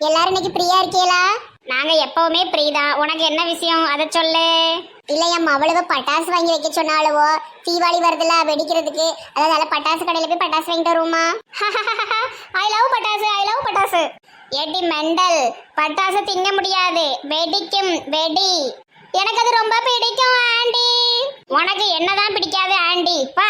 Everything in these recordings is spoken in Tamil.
எல்லாரும் இன்னைக்கு ஃப்ரீயா இருக்கீங்களா? நாங்க எப்பவுமே ஃப்ரீ தான். உனக்கு என்ன விஷயம்? அதை சொல்லு. இல்லையம்மா அவ்வளவு பட்டாசு வாங்கி வைக்க சொன்னாலுவோ தீபாவளி வருதுல வெடிக்கிறதுக்கு. நல்ல பட்டாசு கடையில போய் பட்டாசு வாங்கிட்டு வருவோமா ஐ லவ் பட்டாசு ஐ லவ் பட்டாசு. ஏடி மெண்டல் பட்டாசு திங்க முடியாது. வெடிக்கும் வெடி. எனக்கு அது ரொம்ப பிடிக்கும் ஆண்டி. உனக்கு என்னதான் பிடிக்காது ஆண்டி. பா.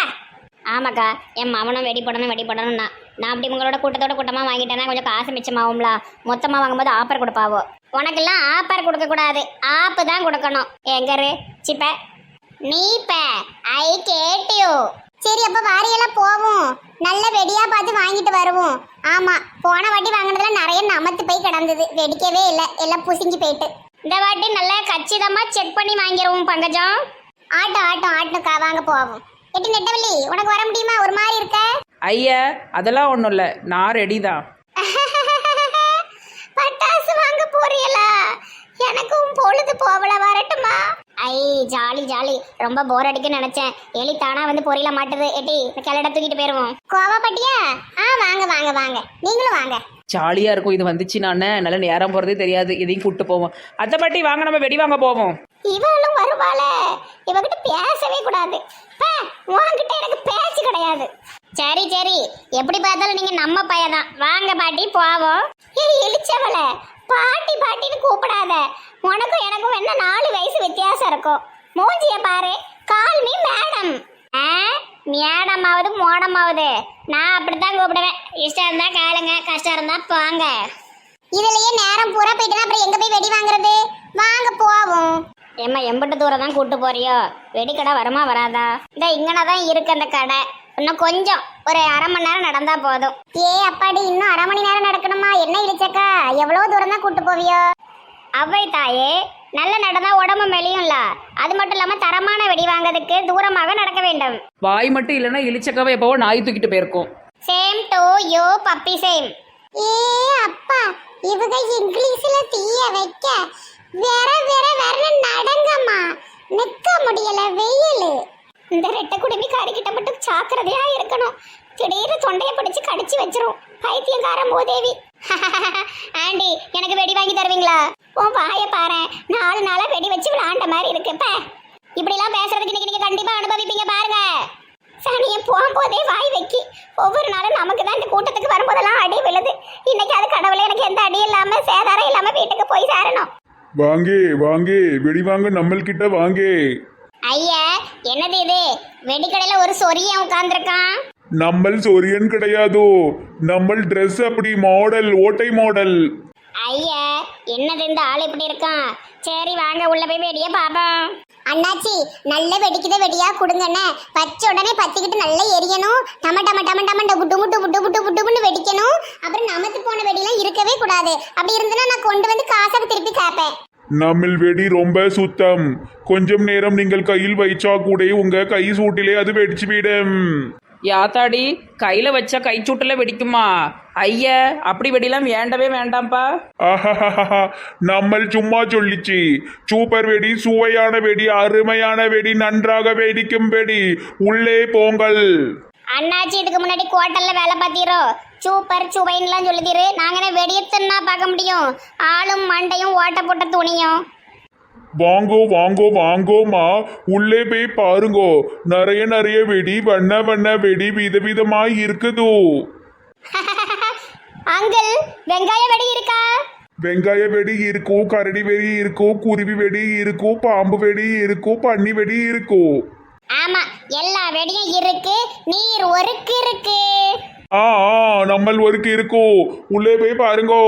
ஆமாக்கா என் மாமனும் வெடி போடணும் வெடி போடணும்னா நான் அப்படி உங்களோட கூட்டத்தோட கூட்டமாக வாங்கிட்டேன்னா கொஞ்சம் காசு மிச்சமாகும்ல. மொத்தமாக வாங்கும்போது ஆஃபர் கொடுப்பாவோ? உனக்கெல்லாம் ஆஃபர் கொடுக்கக்கூடாது ஆப்பு தான் கொடுக்கணும். எங்கரு சிப்ப. நீப்ப ஐ கேட்டியூ சரி அப்போ வாரியெல்லாம் போவோம். நல்ல வெடியாக பார்த்து வாங்கிட்டு வருவோம். ஆமாம் போன வாட்டி வாங்கினதுல நிறைய நமத்து போய் கிடந்தது. வெடிக்கவே இல்லை. எல்லாம் புசிஞ்சு போயிட்டு. இந்த வாட்டி நல்லா கச்சிதமாக செக் பண்ணி வாங்கிடுவோம் பங்கஜம். ஆட்டம் ஆட்டம் ஆட்டம்க்கா வாங்க போவோம். எட்டு நெட்டவள்ளி உனக்கு வர முடியுமா? ஒரு மாதிரி இருக்க? ஐயா அதெல்லாம் ஒன்றும் இல்லை. நான் ரெடி தான். பட்டாசு வாங்க போறீங்களா? எனக்கும் பொழுது போவல வரட்டுமா? ஐ ஜாலி ஜாலி. ரொம்ப போர் அடிக்குன்னு நினைச்சேன். எலி தானா வந்து பொரியல மாட்டுது. எட்டி கிளட தூக்கிட்டு போயிருவோம். கோவப்பட்டியா? ஆ வாங்க வாங்க வாங்க. நீங்களும் வாங்க. ஜாலியாக இருக்கும். இது வந்துச்சு நான். நல்ல நேரம் போகிறதே தெரியாது. இதையும் கூப்பிட்டு போவோம். அத்தை பாட்டி வாங்க நம்ம வெடி வாங்க போவோம். இவளும் வருவாள. இவகிட்ட பேசவே கூடாது. உன்கிட்ட எனக்கு பேச்சு கிடையாது. சரி சரி. எப்படி பார்த்தாலும் நீங்க நம்ம பையதான் வாங்க பாட்டி போவோம். ஏய் இழிச்சவள பாட்டி பாட்டின்னு கூப்பிடாத. உனக்கும் எனக்கும் என்ன நாலு வயசு வித்தியாசம் இருக்கும் மூஞ்சிய பாரு. கால் மீ மேடம் ஆ? மேடமாவது மோடமாவது. நான் அப்படித்தான் கூப்பிடுவேன். இஷ்டம் இருந்தா காலுங்க கஷ்டம் இருந்தா போங்க. இதுலயே நேரம் பூரா போயிட்டு அப்புறம் எங்க போய் வெடி வாங்குறது? வாங்க போவோம். ஏம்மா எம்பிட்டு தூரம் தான் கூட்டு போறியோ? வெடிக்கடை வருமா வராதா? இந்த இங்கன தான் இருக்கு அந்த கடை. இன்னும் கொஞ்சம் ஒரு அரை மணி நேரம் நடந்தா போதும். ஏ அப்பாடி இன்னும் அரை மணி நேரம் நடக்கணுமா? என்ன இடிச்சக்கா? எவ்வளவு தூரம் தான் கூட்டு போவியோ? அவ்வை தாயே நல்ல நடந்தா உடம்பு மெலியும்ல. அது மட்டும் இல்லாம தரமான வெடி வாங்குறதுக்கு தூரமாக நடக்க வேண்டும். வாய் மட்டும் இல்லைன்னா இழிச்சக்காவை எப்போவோ நாய் தூக்கிட்டு போயிருக்கோம். Same to you puppy same ஏ அப்பா இவங்க இங்கிலீஷ்ல தீய வைக்க. வேற வேற வேற நடங்கம்மா. நிக்க முடியல வெயில். இந்த ரெட்டை குடுமி கறிக்கிட்ட மட்டும் ஜாக்கிரதையா இருக்கணும். திடீர்னு தொண்டையை பிடிச்சு கடிச்சு வச்சிரும். பைத்தியக்காரன் போதேவி. ஆண்டி எனக்கு வெடி வாங்கி தருவீங்களா? உன் வாய பாரு நாலு நாளா வெடி வச்சு விளாண்ட மாதிரி இருக்கு. பே. இப்படிலாம் பேசுறதுக்கு இன்னைக்கு நீங்க கண்டிப்பா அனுபவிப்பீங்க பாருங்க. சனியை போகும்போதே வாய் வைக்கி ஒவ்வொரு நாளும் நமக்கு தான் இந்த கூட்டத்துக்கு வரும்போதெல்லாம் அடி விழுது. இன்னைக்கு அது கடவுளே எனக்கு எந்த அடி இல்லாம சேதாரம் இல்லாம வீட்டுக்கு போய் சேரணும். வாங்கே வாங்கே. வெடி வாங்க நம்மள்கிட்ட வாங்கே. ஐயா என்னது இது? வெடிக்கடையில ஒரு சொரியன் உட்கார்ந்துருக்கான். நம்மள் சொரியன் கிடையாதோ? நம்மள் Dress அப்படி மாடல் ஓட்டை மாடல் ஐயா என்னது இந்த ஆள் இப்படி இருக்கான்? சரி வாங்க உள்ள போய் வெடிய பாப்போம் அண்ணாச்சி நல்ல வெடிக்குத வெடியா கொடுங்கண்ணே பச்ச உடனே பத்திக்கிட்டு நல்லா எரியணும். டம டம டம டம டபு டுமு டுபு டுபு டுபு டுபுன்னு வெடிக்கணும். அப்புறம் நமத்து போன வெடிலாம் இருக்கவே கூடாது. அப்படி இருந்தனா நான் கொண்டு வந்து காசாக்கு திருப்பி கேட்பேன் நம்மில் வெடி ரொம்ப சுத்தம். கொஞ்சம் நேரம் நீங்கள் கையில் வைச்சா கூட உங்க கை சூட்டிலே அது வெடிச்சு விடும். யாத்தாடி கையில் வச்சா கைச்சூட்டில் வெடிக்குமா? ஐயா அப்படி வெடிலாம் வேண்டவே வேண்டாம்ப்பா. நம்மள் சும்மா சொல்லிச்சு. சூப்பர் வெடி சுவையான வெடி அருமையான வெடி நன்றாக வெடிக்கும் வெடி. உள்ளே போங்கள். அண்ணாச்சி இதுக்கு முன்னாடி கோட்டல்ல வேலை பார்த்தீரோ? சூப்பர் சுவைன்னுலாம் சொல்லுதீரு நாங்க என்ன வெடியத்துன்னா பார்க்க முடியும்? ஆளும் மண்டையும் ஓட்ட போட்ட துணியும். வாங்கோ வாங்கோ வாங்கோமா உள்ளே போய் பாருங்கோ. நிறைய நிறைய வெடி வண்ண வண்ண வெடி விதவிதமாய் இருக்குதோ. அங்கிள் வெங்காய வெடி இருக்கா? வெங்காய வெடி இருக்கும் கரடி வெடி இருக்கும் குருவி வெடி இருக்கும் பாம்பு வெடி இருக்கும் பன்னி வெடி இருக்கும் ஆமா எல்லா வெடியும் இருக்கு நீர் ஒருக்கு இருக்கு. ஆ ஆ, நம்மள் ஒருக்கு இருக்கும் உள்ளே போய் பாருங்கோ.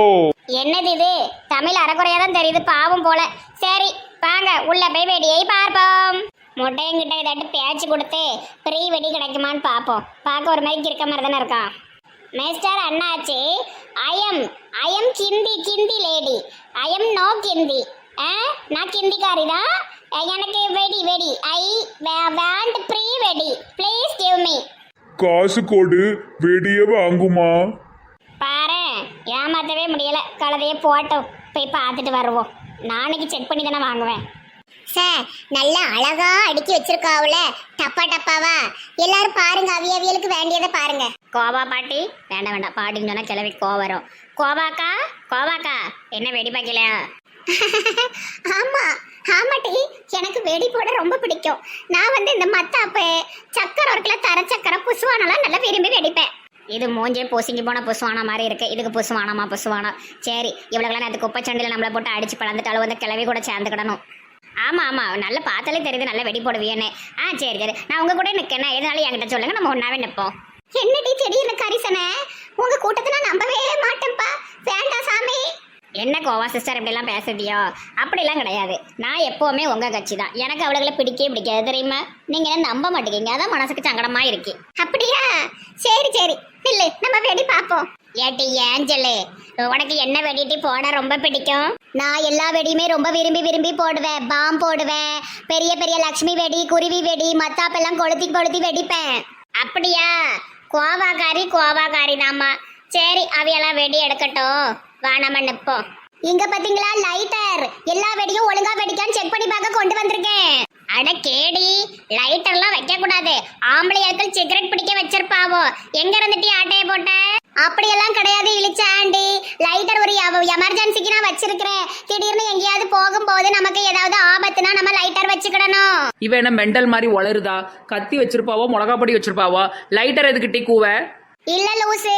என்னது இது? தமிழ் அறக்குறையா தான் தெரியுது பாவம் போல. சரி வாங்க உள்ள போய் வெடியை பார்ப்போம். முட்டையங்கிட்ட ஏதாட்டு பேச்சு கொடுத்து ஃப்ரீ வெடி கிடைக்குமான்னு பார்ப்போம் பார்க்க ஒரு மாதிரி இருக்க மாதிரி தானே இருக்கான் மிஸ்டர் அண்ணாச்சி I'm I'm Hindi Hindi lady I'm no Hindi. ஆ? நான் கிந்திக்காரி தான் எனக்கு வெடி வெடி. ஐ வேண்ட் ப்ரீ வெடி ப்ளீஸ் கிவ் மீ காசு கொடு வெடியை வாங்குமா? ஏமாத்தவே முடியல. கழுதையே போட்டோம். போய் பார்த்துட்டு வருவோம். நாளைக்கு செக் பண்ணி தானே வாங்குவேன். சார் நல்லா அழகா அடுக்கி வச்சிருக்காவுல. டப்பா டப்பாவா? எல்லாரும் பாருங்க அவிய அவியலுக்கு வேண்டியதை பாருங்க. கோவா பாட்டி? வேண்டாம் வேண்டாம். பாட்டின்னு சொன்னால் கிளவி கோவம் வரும். கோவாக்கா? கோவாக்கா? என்ன வெடி பார்க்கல ஆமா ஆமாட்டி எனக்கு வெடி போட ரொம்ப பிடிக்கும். நான் வந்து இந்த மத்தாப்பு சக்கரை இருக்குல்ல தர சக்கரை புசுவானெல்லாம் நல்லா விரும்பி வெடிப்பேன். இது மூஞ்சே பொசுங்கி போன பொசுவானா மாதிரி இருக்கு. இதுக்கு பொசுவானாமா பொசுவானா? சரி இவ்வளோக்கெல்லாம் நேற்று குப்பை சண்டையில் நம்மளை போட்டு அடிச்சு பழந்துட்டாலும் வந்து கிளவி கூட சேர்ந்துக்கிடணும். ஆமா ஆமா. நல்லா பார்த்தாலே தெரியுது நல்ல வெடி போடுவியன்னு. ஆ சரி சரி. நான் உங்க கூட நிற்கணும் எதனாலும் என்கிட்ட சொல்லுங்க. நம்ம ஒன்றாவே நிற்போம் என்னடி திடீர்னு கரிசனை? உங்க கூட்டத்தை நான் நம்பவே மாட்டேன்ப்பா. வேண்டாம் சாமி. என்ன கோவா சிஸ்டர் இப்படிலாம் பேசுதியோ அப்படிலாம் கிடையாது. நான் எப்போவுமே உங்கள் கட்சி தான் எனக்கு அவளுகளை பிடிக்கவே பிடிக்காது தெரியுமா? நீங்கள் என்ன நம்ப மாட்டேங்க அதான் மனசுக்கு சங்கடமா இருக்கு. அப்படியா? சரி சரி. இல்லை நம்ம வெடி பார்ப்போம். ஏட்டி ஏஞ்சலு உனக்கு என்ன வெடிட்டு போட ரொம்ப பிடிக்கும்? நான் எல்லா வெடியுமே ரொம்ப விரும்பி விரும்பி போடுவேன். பாம் போடுவேன். பெரிய பெரிய லக்ஷ்மி வெடி குருவி வெடி மத்தாப்பெல்லாம் கொளுத்தி கொளுத்தி வெடிப்பேன். அப்படியா? கோவாக்காரி கோவாக்காரி தாம்மா சரி அவையெல்லாம் வெடி எடுக்கட்டும். வா நம்ம நிற்போம் இங்க பாத்தீங்களா லைட்டர் எல்லா வெடியும் ஒழுங்கா வெடிக்கான்னு செக் பண்ணி பார்க்க கொண்டு வந்திருக்கேன். அட கேடி லைட்டர்லாம் வைக்க கூடாது ஆம்பளை ஆட்கள் சிகரெட் பிடிக்க வச்சிருப்பாவோ. எங்க இருந்துட்டு ஆட்டைய போட்ட? அப்படியெல்லாம் கிடையாது இழிச்ச ஆண்டி. லைட்டர் ஒரு எமர்ஜென்சிக்கு நான் வச்சிருக்கிறேன். திடீர்னு எங்கேயாவது போகும்போது நமக்கு ஏதாவது ஆபத்துனா நம்ம லைட்டர் வச்சுக்கிடணும். இவன் என்ன மெண்டல் மாதிரி வளருதா கத்தி வச்சிருப்பாவோ மிளகா பொடி வச்சிருப்பாவோ லைட்டர் எதுக்கிட்டி கூவ? இல்ல லூசு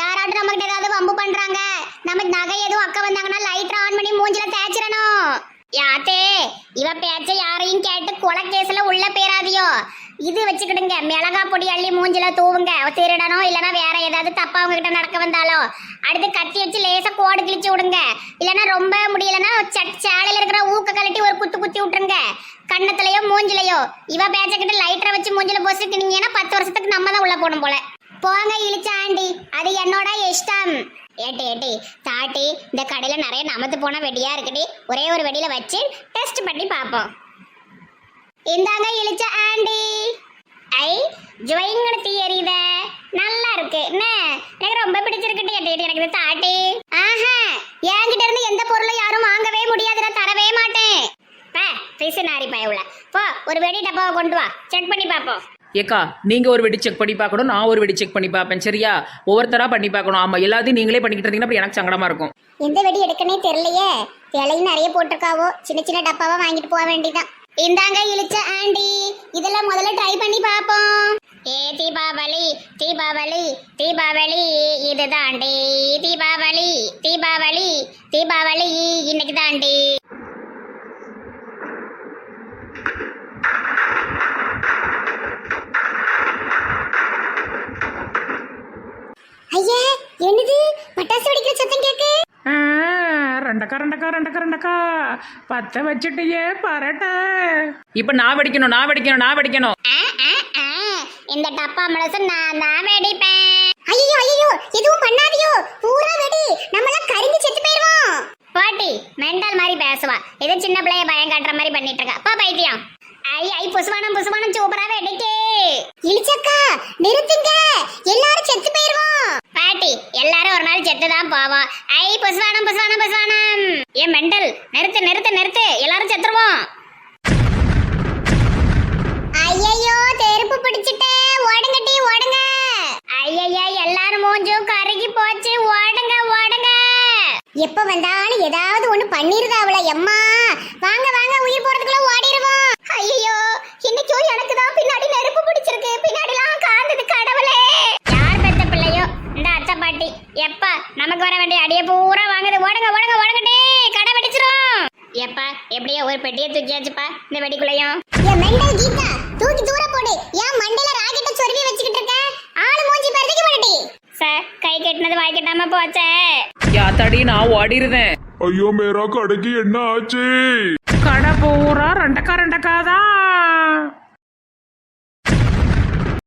யாராட்டும் நமக்கு ஏதாவது வம்பு பண்றாங்க நம்ம நகை எதுவும் அக்கா வந்தாங்கன்னா லைட்டர் ஆன் பண்ணி மூஞ்சில தேய்ச்சிடணும். யாத்தே இவ பேச்ச யாரையும் கேட்டு கொலக்கேஸ்ல உள்ள பேராதியோ. இது வச்சுக்கிடுங்க மிளகா பொடி அள்ளி மூஞ்சில தூவுங்க. திருடணும் இல்லனா வேற ஏதாவது தப்பா அவங்க கிட்ட நடக்க வந்தாலோ. அடுத்து கத்தி வச்சு லேசா கோடு கிழிச்சு விடுங்க. இல்லனா ரொம்ப முடியலன்னா சட் சேலையில இருக்கிற ஊக்க கழட்டி ஒரு குத்து குத்தி விட்டுருங்க. கண்ணத்துலயோ மூஞ்சிலையோ. இவ பேச்சக்கிட்ட லைட்டரை வச்சு மூஞ்சில பொசுக்கினீங்கன்னா பத்து வருஷத்துக்கு நம்ம தான் உள்ள போகணும் போல. போங்க இழிச்சாண்டி. அது என்னோட இஷ்டம். ஏட்டி ஏட்டி தாட்டி இந்த கடையில நிறைய நமத்து போன வெடியா இருக்குடி. ஒரே ஒரு வெடியில வச்சு டெஸ்ட் பண்ணி பார்ப்போம் இந்தாங்க இழிச்ச ஆண்டி. ஐ ஜுவைங்கன தீ எரியுத நல்லா இருக்கு. என்ன? எனக்கு ரொம்ப பிடிச்சிருக்குடி ஏட்டி எனக்கு இது தாட்டி. ஆஹா என்கிட்ட இருந்து எந்த பொருளும் யாரும் வாங்கவே முடியாது. நான் தரவே மாட்டேன். பே பிசுனாரி பயவுல போ ஒரு வெடி டப்பாவை கொண்டு வா. செக் பண்ணி பார்ப்போம் ஏக்கா நீங்க ஒரு வெடி செக் பண்ணி பார்க்கணும் நான் ஒரு வெடி செக் பண்ணி பார்ப்பேன் சரியா? ஒவ்வொருத்தரா பண்ணி பார்க்கணும். ஆமா எல்லாத்தையும் நீங்களே பண்ணிக்கிட்டு இருந்தீங்கன்னா அப்படி எனக்கு சங்கடமா இருக்கும். எந்த வெடி எடுக்கனே தெரியலையே. விலையும் நிறைய போட்டிருக்காவோ. சின்ன சின்ன டப்பாவா வாங்கிட்டு போக வேண்டியதான் இந்தாங்க இழுச்ச ஆண்டி. இதெல்லாம் முதல்ல ட்ரை பண்ணி பார்ப்போம். ஏ தீபாவளி தீபாவளி தீபாவளி இதுதாண்டி தீபாவளி தீபாவளி தீபாவளி இன்னைக்கு தாண்டி ஐயா என்னது? பட்டாசு வெடிக்கிற சத்தம் கேக்கு? ரெண்டக்கா ரெண்டக்கா ரெண்டக்கா ரெண்டக்கா. பத்த வச்சுட்டியே பரட்ட. இப்ப நான் வெடிக்கணும் நான் வெடிக்கணும் நான் வெடிக்கணும். இந்த டப்பா முழுசு நான் தான் வெடிப்பேன். ஐயோ ஐயோ எதுவும் பண்ணாதியோ. பூரா வெடி. நம்மளாம் கரிஞ்சு செத்து போயிருவோம். பாட்டி மெண்டல் மாதிரி பேசுவா. ஏதோ சின்ன பிள்ளைய பயம் காட்டுற மாதிரி பண்ணிட்டு இருக்கா. பா பைத்தியம். ஐ ஐ புசுவானம் புசுவானம் சூப்பரா வெடிக்கே. இழிச்சக்கா நிறுத்துங்க எல்லாரும் செத்து போயிருவோம் பாட்டி எல்லாரும் ஒரு நாள் செத்து தான் போவோம் ஐ புசுவானம் புசுவானம் புசுவானம் ஏ மெண்டல் நிறுத்து நிறுத்து நிறுத்து. எல்லாரும் செத்துருவோம். ஐயையோ தெருப்பு பிடிச்சிட்டே ஓடுங்கட்டி ஓடுங்க. ஐயய்யா எல்லாரும் மூஞ்சும் கருகி போச்சு. ஓடுங்க ஓடுங்க. எப்ப வந்தாலும் ஏதாவது ஒண்ணு பண்ணிருதா அவள எம்மா? வாங்க வாங்க உயிர் போறதுக்குள்ள ஓடிடுவோம் ஐயோ இன்னைக்கோ எனக்கு தான் பின்னாடி நெருப்பு பிடிச்சிருக்கு பின்னாடிலாம் காந்தது கடவுளே யார் பெத்த பிள்ளையோ இந்த அத்தை பாட்டி எப்பா நமக்கு வர வேண்டிய அடிய பூரா வாங்குது ஓடுங்க ஓடுங்க ஓடுங்கடே கடை வெடிச்சிரும் எப்பா எப்படியோ ஒரு பெட்டியை தூக்கியாச்சுப்பா இந்த வெடிக்குள்ளையும் என் மெண்டல் கீதா தூக்கி தூர போடு. ஏன் மண்டையில ராக்கெட்ட சொருவி வச்சுக்கிட்டு இருக்க? ஆளு மூஞ்சி பறந்துக்கு சார் கை கட்டினது வாய் கட்டாம போச்சே. யாத்தாடி நான் ஓடிருந்தேன். ஐயோ மேரா கடைக்கு என்ன ஆச்சு? கடை பூரா ரெண்டக்கா ரெண்டக்கா தான்